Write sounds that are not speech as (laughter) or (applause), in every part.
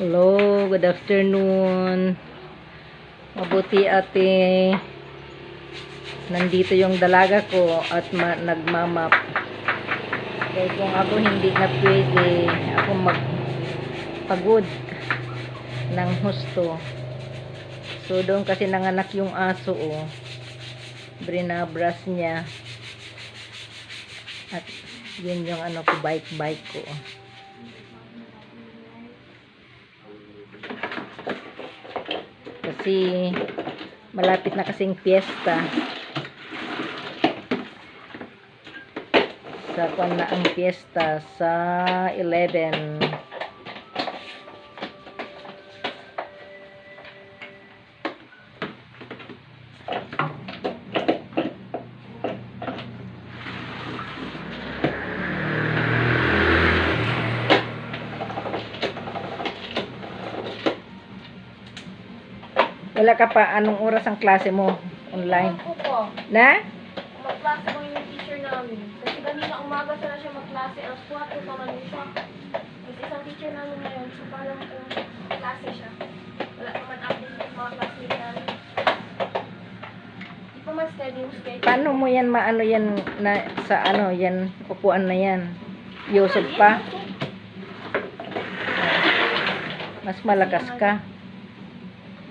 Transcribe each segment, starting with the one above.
Hello, good afternoon. Mabuti ate. Nandito yung dalaga ko at ma- nagmamap. Kaya kung ako hindi na pwede, ako magpagod ng husto. So, doon kasi nanganak yung aso, oh. Brinabras niya. At yun yung ano ko, bike-bike ko. oh. Kasi malapit na kasing piyesta. Sa kwan na ang piyesta sa 11. Wala ka pa anong oras ang klase mo online? Ako po. Na? Magklase ko yung teacher namin. Kasi kanina umaga sana siya magklase. Alas 4 pa man siya. Kasi isang teacher namin ngayon. So parang kung klase siya. Wala naman update yung mga classmate namin. Di pa man steady yung schedule. Paano mo yan maano yan na sa ano yan upuan na yan? Yusog pa? Mas malakas ka.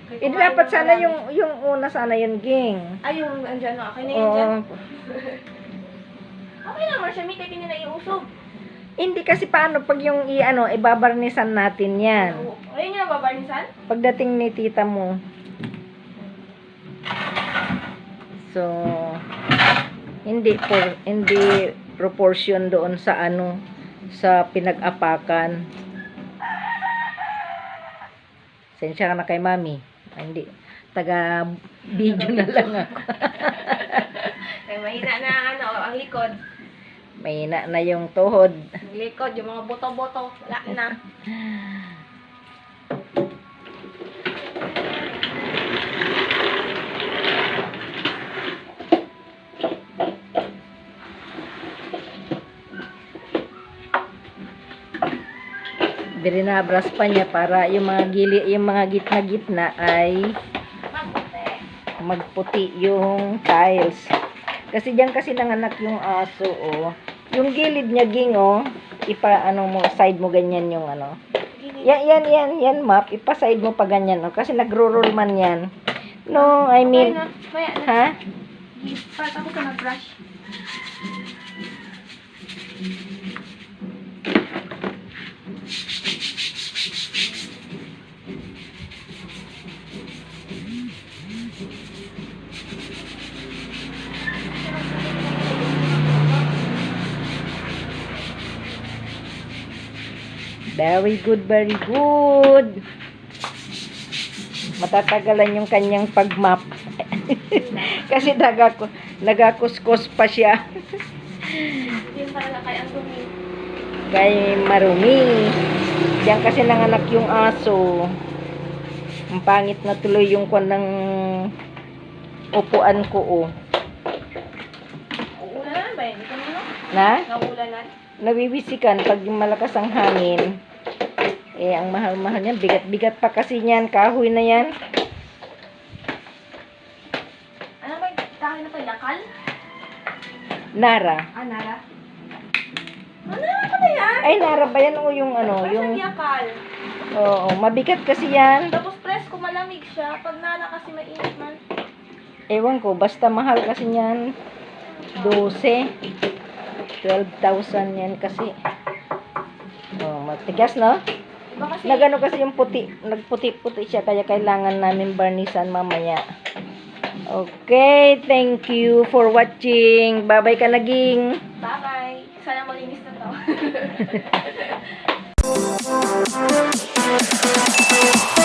Eh kumain dapat na sana yung yung una sana yung ging. Ay, yung andyan no. Okay na yun dyan. Oo. (laughs) Okay naman siya. May kahit hindi na iusog. Hindi kasi paano pag yung i ano ibabarnisan natin yan. Ayun yung babarnisan. Pagdating ni tita mo. So hindi por hindi proportion doon sa ano sa pinag-apakan. Sensya ka na kay mami. Ay, hindi. Taga video na lang ako. Kaya (laughs) mahina na ano, ang likod. Mahina na yung tuhod. Ang likod, yung mga boto-boto. Wala na. (laughs) Binabras pa niya para yung mga gili, yung mga gitna-gitna ay magputi yung tiles. Kasi diyan kasi nanganak yung aso, oh. Yung gilid niya, ging, oh. Ipa, ano mo, side mo ganyan yung ano. Yan, yan, yan, yan, map. Ipa-side mo pa ganyan, oh. Kasi nagro-roll man yan. No, I mean, ha? Para tapos ka mag-brush. Very good, very good. Matatagalan yung kanyang pag-map. (laughs) kasi nagako, nagakuskus pa siya. Kay marumi. Diyan kasi nanganak yung aso. Ang pangit na tuloy yung kwan ng upuan ko, oh. Ba? Ito mo no? Na? Naulanan? Nabibisikan pag malakas ang hangin. Eh, ang mahal-mahal niyan. Bigat-bigat pa kasi niyan. Kahoy na yan. Ano ba yung kahoy na to? Yakal? Nara. Ah, Nara? Ano na ba yan? Ay, Nara ba yan o yung ano? Parang Yung, yakal. oo, mabigat kasi yan. Tapos press ko malamig siya. Pag Nara kasi mainit man. Ewan ko, basta mahal kasi niyan. 12. 12,000 yan kasi. Oh, matigas, no? Kasi, Nagano kasi yung puti, nagputi-puti siya kaya kailangan namin barnisan mamaya. Okay, thank you for watching. Bye-bye ka naging. Bye-bye. Sana malinis na to. (laughs)